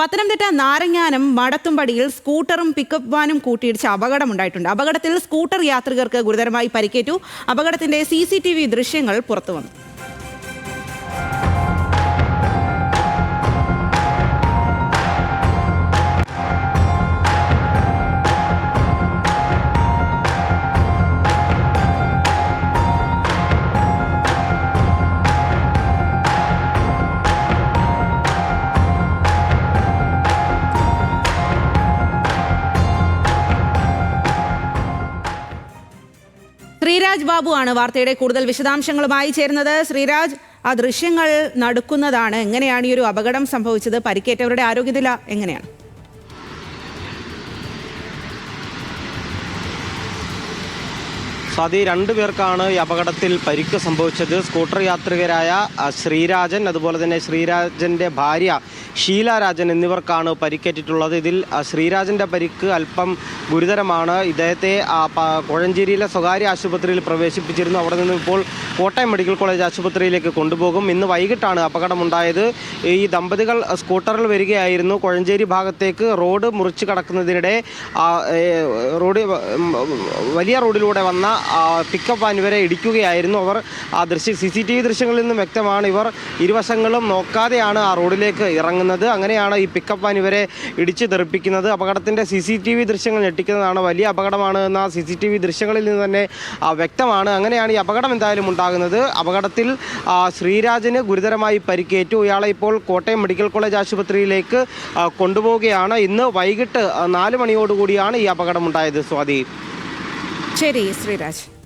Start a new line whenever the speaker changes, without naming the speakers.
പത്തനംതിട്ട നാരങ്ങാനം മടത്തുംപടിയിൽ സ്കൂട്ടറും പിക്കപ്പ് വാനും കൂട്ടിയിടിച്ച് അപകടമുണ്ടായിട്ടുണ്ട്. അപകടത്തിൽ സ്കൂട്ടർ യാത്രികർക്ക് ഗുരുതരമായി പരിക്കേറ്റു. അപകടത്തിന്റെ സി ദൃശ്യങ്ങൾ പുറത്തുവന്നു. ശ്രീരാജ് ബാബു ആണ് വാർത്തയുടെ കൂടുതൽ വിശദാംശങ്ങളുമായി ചേരുന്നത്. ശ്രീരാജ് ആ ദൃശ്യങ്ങൾ നടക്കുന്നതാണ്. എങ്ങനെയാണ് ഈ ഒരു അപകടം സംഭവിച്ചത്? പരിക്കേറ്റവരുടെ ആരോഗ്യനില എങ്ങനെയാണ്?
സ്വാതി രണ്ടു പേർക്കാണ് ഈ അപകടത്തിൽ പരിക്ക് സംഭവിച്ചത്. സ്കൂട്ടർ യാത്രികരായ ശ്രീരാജൻ അതുപോലെ തന്നെ ശ്രീരാജന്റെ ഭാര്യ ഷീല രാജൻ എന്നിവർക്കാണ് പരിക്കേറ്റിട്ടുള്ളത്. ഇതിൽ ശ്രീരാജന്റെ പരിക്ക് അല്പം ഗുരുതരമാണ്. ഇദ്ദേഹത്തെ കോഴഞ്ചേരിയിലെ സ്വകാര്യ ആശുപത്രിയിൽ പ്രവേശിപ്പിച്ചിരുന്നു. അവിടെ നിന്ന് ഇപ്പോൾ കോട്ടയം മെഡിക്കൽ കോളേജ് ആശുപത്രിയിലേക്ക് കൊണ്ടുപോകും. ഇന്ന് വൈകിട്ടാണ് അപകടമുണ്ടായത്. ഈ ദമ്പതികൾ സ്കൂട്ടറിൽ വരികയായിരുന്നു. കോഴഞ്ചേരി ഭാഗത്തേക്ക് റോഡ് മുറിച്ച് കടക്കുന്നതിനിടെ റോഡ് വലിയ റോഡിലൂടെ വന്ന പിക്കപ്പ് വാൻ ഇവരെ ഇടിക്കുകയായിരുന്നു. അവർ ആ ദൃശ്യ സി സി ടി വി ദൃശ്യങ്ങളിൽ നിന്നും വ്യക്തമാണ് ഇവർ ഇരുവശങ്ങളും നോക്കാതെയാണ് ആ റോഡിലേക്ക് ഇറങ്ങുന്നത്. അങ്ങനെയാണ് ഈ പിക്കപ്പ് വാൻ ഇവരെ ഇടിച്ച് തെറിപ്പിക്കുന്നത്. അപകടത്തിന്റെ സി സി ടി വി ദൃശ്യങ്ങൾ ഞെട്ടിക്കുന്നതാണ് വലിയ അപകടമാണ് എന്ന സി സി ടി വി ദൃശ്യങ്ങളിൽ നിന്ന് തന്നെ വ്യക്തമാണ്. അങ്ങനെയാണ് ഈ അപകടം എന്തായാലും ഉണ്ടാകുന്നത്. അപകടത്തിൽ ശ്രീരാജന് ഗുരുതരമായി പരിക്കേറ്റു. ഇയാളെ ഇപ്പോൾ കോട്ടയം മെഡിക്കൽ കോളേജ് ആശുപത്രിയിലേക്ക് കൊണ്ടുപോവുകയാണ്. ഇന്ന് വൈകിട്ട് നാല് മണിയോടുകൂടിയാണ് ഈ അപകടം ഉണ്ടായത് സ്വാതി.
ശരി ശ്രീരാജ്.